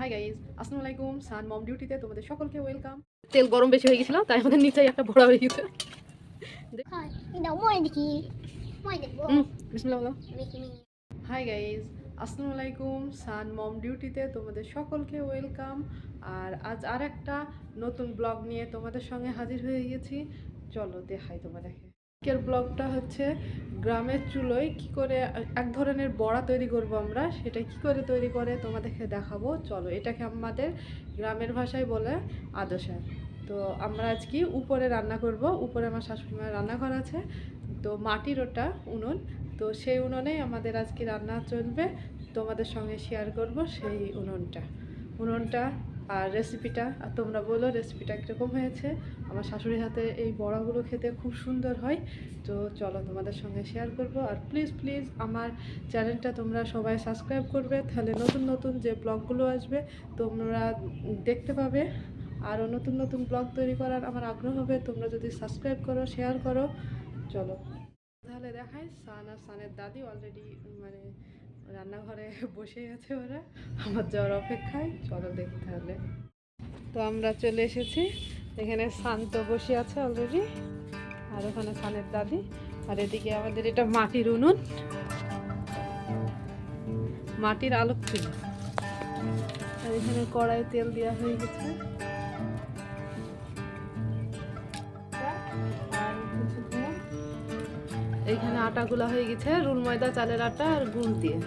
Hi guys আসসালামু আলাইকুম সান মম ডিউটিতে তোমাদের সকলকে ওয়েলকাম তেল গরম বেশি হয়ে গেছিল তাই আমাদের নিচেই একটা ভরা হয়ে গেছে। হাই গাইজ আসসালামু আলাইকুম সান মম ডিউটিতে তোমাদের সকলকে ওয়েলকাম আর আজ আর একটা নতুন ব্লগ নিয়ে তোমাদের সঙ্গে হাজির হয়ে গেছি। চলো দেখাই তোমাদেরকে। আজকের ব্লগটা হচ্ছে গ্রামের চুলোয় কি করে এক ধরনের বড়া তৈরি করব আমরা, সেটা কি করে তৈরি করে তোমাদেরকে দেখাবো? চলো, এটাকে আমাদের গ্রামের ভাষায় বলে আদশা। তো আমরা আজকে উপরে রান্না করব, উপরে আমার শাশুড়ি মায়ের রান্নাঘর আছে, তো মাটির ওটা উনুন। তো সেই উনুনেই আমাদের আজকে রান্না চলবে, তোমাদের সঙ্গে শেয়ার করব সেই উনুনটা। উনুনটা আর রেসিপিটা আর তোমরা বলো রেসিপিটা কীরকম হয়েছে। আমার শাশুড়ির হাতে এই বড়াগুলো খেতে খুব সুন্দর হয়। তো চলো তোমাদের সঙ্গে শেয়ার করব। আর প্লিজ প্লিজ আমার চ্যানেলটা তোমরা সবাই সাবস্ক্রাইব করবে। তাহলে নতুন নতুন যে ব্লগগুলো আসবে, তোমরা দেখতে পাবে। আরও নতুন নতুন ব্লগ তৈরি করার আমার আগ্রহ হবে। তোমরা যদি সাবস্ক্রাইব করো শেয়ার করো, চলো। তাহলে দেখায় সান আর সানের দাদি অলরেডি মানে রান্নাঘরে বসে আছে ওরা। আমার যাওয়ার অপেক্ষায়, চলো দেখি তাহলে। তো আমরা চলে এসেছি। এখানে সান তো বসে আছে অলরেডি আর ওখানে সানের দাদি। আর এদিকে আমাদের এটা মাটির উনুন। মাটির আলোক চুলা আর এখানে কড়াই তেল দেওয়া হয়ে গেছে। এইখানে আটাগুলা হয়ে গেছে রুল ময়দা চালের আটা আর গুড় দিয়ে।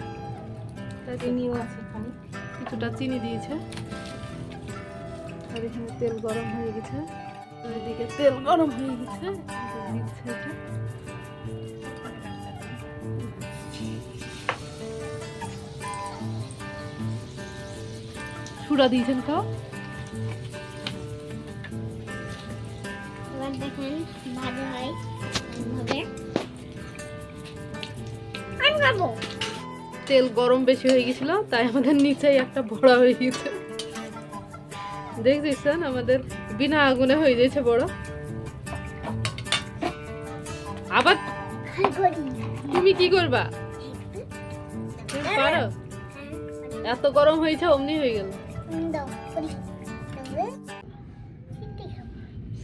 চিনিও আছে কিছুটা চিনি দিয়েছে। আর এখানে তেল গরম হয়ে গেছে। এদিকে তেল গরম হয়ে গেছে। দিচ্ছে এটা। সুরা দিয়েছেন কাউ এবার দেখেন ভালো হয় হবে খাব? তেল গরম বেশি হয়ে গেছিল তাই আমাদের নিচেই একটা বড়া হয়ে গেছে। দেখছিস আমাদের বিনা আগুনে হয়ে যাচ্ছে বড়। আবার তুমি কি করবা? পারো? এত গরম হয়েছে অমনি হয়ে গেল।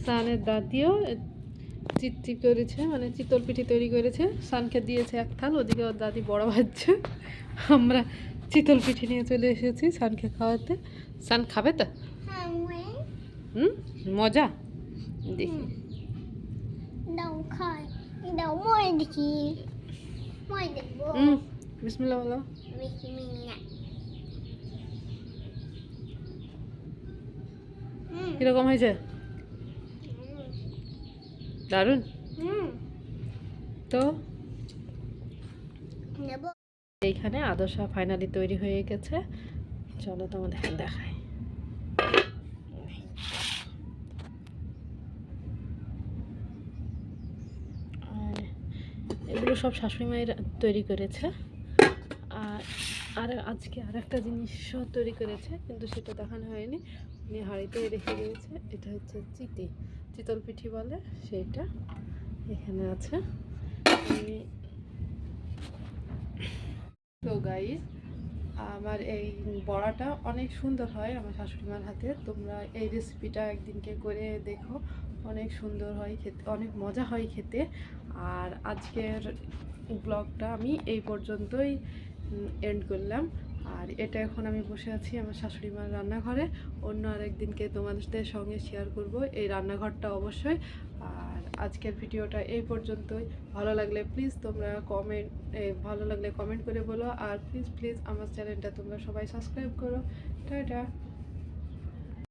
সানের দাদিও চিত্তি করেছে মানে চিতল পিঠি তৈরি করেছে। সানকে দিয়েছে এক থাল ওদিকে ওর দাদি বড় ভাজছে আমরা চিতল পিঠি নিয়ে চলে এসেছি সানকে খাওয়াতে। সান খাবে তো? হুম? মজা? দেখি। হুম বিসমিল্লাহ বলো। কীরকম হয়েছে? দারুণ? তো? এইখানে আদর্শা ফাইনালি তৈরি হয়ে গেছে। চলো তোমাদের দেখাই। আর এগুলো সব শাশুড়ি মায়ের তৈরি করেছে। আর আর আজকে আর একটা জিনিসও তৈরি করেছে, কিন্তু সেটা দেখানো হয়নি। উনি হাঁড়িতে রেখে দিয়েছে, এটা হচ্ছে চিতি চিতল পিঠি বলে, সেইটা এখানে আছে। তো গাইস আমার এই বড়াটা অনেক সুন্দর হয় আমার শাশুড়ি মার হাতে। তোমরা এই রেসিপিটা একদিনকে করে দেখো। অনেক সুন্দর হয় খেতে, অনেক মজা হয় খেতে। আর আজকের ব্লগটা আমি এই পর্যন্তই এন্ড করলাম। আর এটা এখন আমি বসে আছি আমার শাশুড়ি মার রান্নাঘরে। অন্য আরেকদিনকে তোমাদের সঙ্গে শেয়ার করব এই রান্নাঘরটা অবশ্যই। আর আজকের ভিডিওটা এই পর্যন্তই। ভালো লাগলে প্লিজ তোমরা কমেন্ট ভালো লাগলে কমেন্ট করে বলো। আর প্লিজ প্লিজ আমার চ্যানেলটা তোমরা সবাই সাবস্ক্রাইব করো। টাটা।